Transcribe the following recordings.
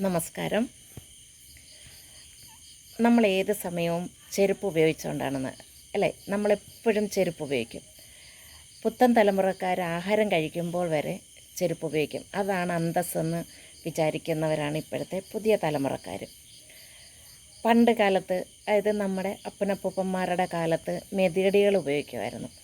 നമസ്കാരം. നമ്മൾ ഏത് സമയവും ചെരുപ്പ് ഉപയോഗിച്ചുകൊണ്ടാണെന്ന് അല്ലേ? നമ്മളെപ്പോഴും ചെരുപ്പ് ഉപയോഗിക്കും. പുത്തൻ തലമുറക്കാർ ആഹാരം കഴിക്കുമ്പോൾ വരെ ചെരുപ്പ് ഉപയോഗിക്കും. അതാണ് അന്തസ്സെന്ന് വിചാരിക്കുന്നവരാണ് ഇപ്പോഴത്തെ പുതിയ തലമുറക്കാർ. പണ്ട് കാലത്ത് അതായത് നമ്മുടെ അപ്പനപ്പൂപ്പന്മാരുടെ കാലത്ത് മെതിയടികൾ ഉപയോഗിക്കുമായിരുന്നു.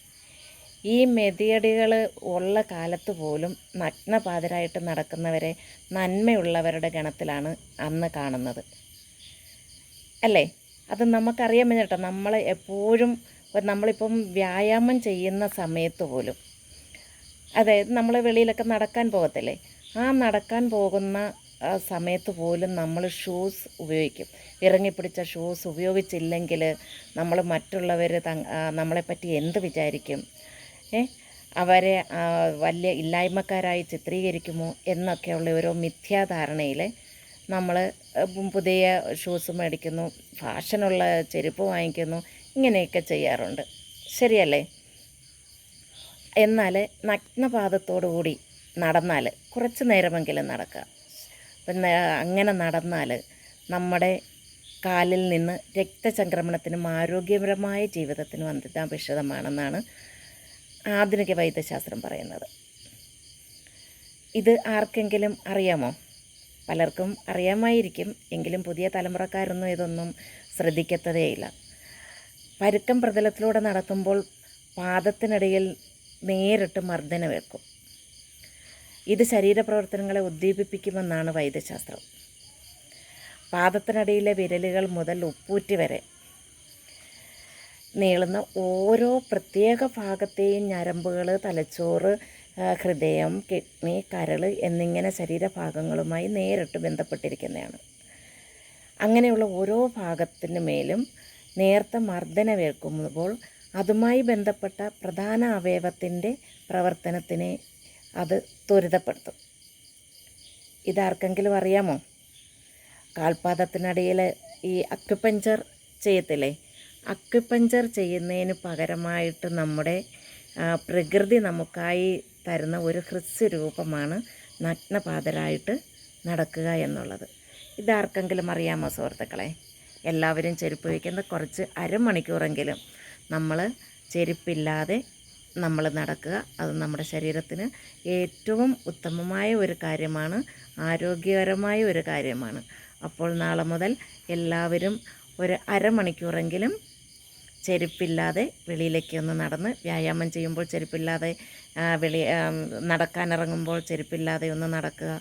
ഈ മെതിയടികൾ ഉള്ള കാലത്ത് പോലും നഗ്നപാതരായിട്ട് നടക്കുന്നവരെ നന്മയുള്ളവരുടെ ഗണത്തിലാണ് അന്ന് കാണുന്നത്. അല്ലേ? അത് നമുക്കറിയാൻ വേണ്ടിട്ടോ നമ്മൾ എപ്പോഴും നമ്മളിപ്പം വ്യായാമം ചെയ്യുന്ന സമയത്ത് പോലും. അതായത് നമ്മൾ വെളിയിലൊക്കെ നടക്കാൻ പോകത്തില്ലേ? ആ നടക്കാൻ പോകുന്ന സമയത്ത് പോലും നമ്മൾ ഷൂസ് ഉപയോഗിക്കും. ഇറങ്ങിപ്പിടിച്ച ഷൂസ് ഉപയോഗിച്ചില്ലെങ്കിൽ നമ്മൾ മറ്റുള്ളവർ നമ്മളെപ്പറ്റി എന്ത് വിചാരിക്കും? അവരെ വലിയ ഇല്ലായ്മക്കാരായി ചിത്രീകരിക്കുമോ എന്നൊക്കെയുള്ള ഓരോ മിഥ്യാധാരണയിൽ നമ്മൾ പുതിയ ഷൂസ് മേടിക്കുന്നു ഫാഷനുള്ള ചെരുപ്പ് വാങ്ങിക്കുന്നു ഇങ്ങനെയൊക്കെ ചെയ്യാറുണ്ട്. ശരിയല്ലേ? എന്നാൽ നഗ്നപാദത്തോടു കൂടി നടന്നാൽ കുറച്ച് നേരമെങ്കിലും നടക്കുക. പിന്നെ അങ്ങനെ നടന്നാൽ നമ്മുടെ കാലിൽ നിന്ന് രക്തചംക്രമണത്തിനും ആരോഗ്യപരമായ ജീവിതത്തിനും അത്യന്താപേക്ഷിതമാണെന്നാണ് ആധുനിക വൈദ്യശാസ്ത്രം പറയുന്നത്. ഇത് ആർക്കെങ്കിലും അറിയാമോ? പലർക്കും അറിയാമായിരിക്കും എങ്കിലും പുതിയ തലമുറക്കാരൊന്നും ഇതൊന്നും ശ്രദ്ധിക്കത്തതേയില്ല. പരുക്കം പ്രതലത്തിലൂടെ നടക്കുമ്പോൾ പാദത്തിനിടയിൽ നേരിട്ട് വെക്കും ഇത് ശരീരപ്രവർത്തനങ്ങളെ ഉദ്ദീപിപ്പിക്കുമെന്നാണ് വൈദ്യശാസ്ത്രം. പാദത്തിനടിയിലെ വിരലുകൾ മുതൽ ഉപ്പൂറ്റി വരെ നീളുന്ന ഓരോ പ്രത്യേക ഭാഗത്തെയും ഞരമ്പുകൾ തലച്ചോറ് ഹൃദയം കിഡ്നി കരൾ എന്നിങ്ങനെ ശരീരഭാഗങ്ങളുമായി നേരിട്ട് ബന്ധപ്പെട്ടിരിക്കുന്നതാണ്. അങ്ങനെയുള്ള ഓരോ ഭാഗത്തിന് മേലും നേർത്ത മർദ്ദനമേൽക്കുമ്പോൾ അതുമായി ബന്ധപ്പെട്ട പ്രധാന അവയവത്തിന്റെ പ്രവർത്തനത്തിനെ അത് ത്വരിതപ്പെടുത്തും. ഇതാർക്കെങ്കിലും അറിയാമോ? കാൽപാദത്തിനടിയിൽ ഈ അക്യുപഞ്ചർ ചെയ്യത്തില്ലേ? അക്യുപഞ്ചർ ചെയ്യുന്നതിന് പകരമായിട്ട് നമ്മുടെ പ്രകൃതി നമുക്കായി തരുന്ന ഒരു ഹ്രസ്വരൂപമാണ് നഗ്നപാതരായിട്ട് നടക്കുക എന്നുള്ളത്. ഇതാർക്കെങ്കിലും അറിയാമോ സുഹൃത്തുക്കളെ? എല്ലാവരും ചെരുപ്പ് വയ്ക്കുന്ന കുറച്ച് അരമണിക്കൂറെങ്കിലും നമ്മൾ ചെരുപ്പില്ലാതെ നമ്മൾ നടക്കുക. അത് നമ്മുടെ ശരീരത്തിന് ഏറ്റവും ഉത്തമമായ ഒരു കാര്യമാണ് ആരോഗ്യകരമായ ഒരു കാര്യമാണ്. അപ്പോൾ നാളെ മുതൽ എല്ലാവരും ഒരു അരമണിക്കൂറെങ്കിലും ചെരുപ്പില്ലാതെ വെളിയിലേക്ക് ഒന്ന് നടന്ന് വ്യായാമം ചെയ്യുമ്പോൾ ചെരുപ്പില്ലാതെ വെളി നടക്കാനിറങ്ങുമ്പോൾ ചെരുപ്പില്ലാതെ ഒന്ന് നടക്കുക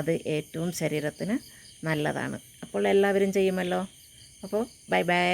അത് ഏറ്റവും ശരീരത്തിന് നല്ലതാണ്. അപ്പോൾ എല്ലാവരും ചെയ്യുമല്ലോ. അപ്പോൾ ബൈ ബൈ.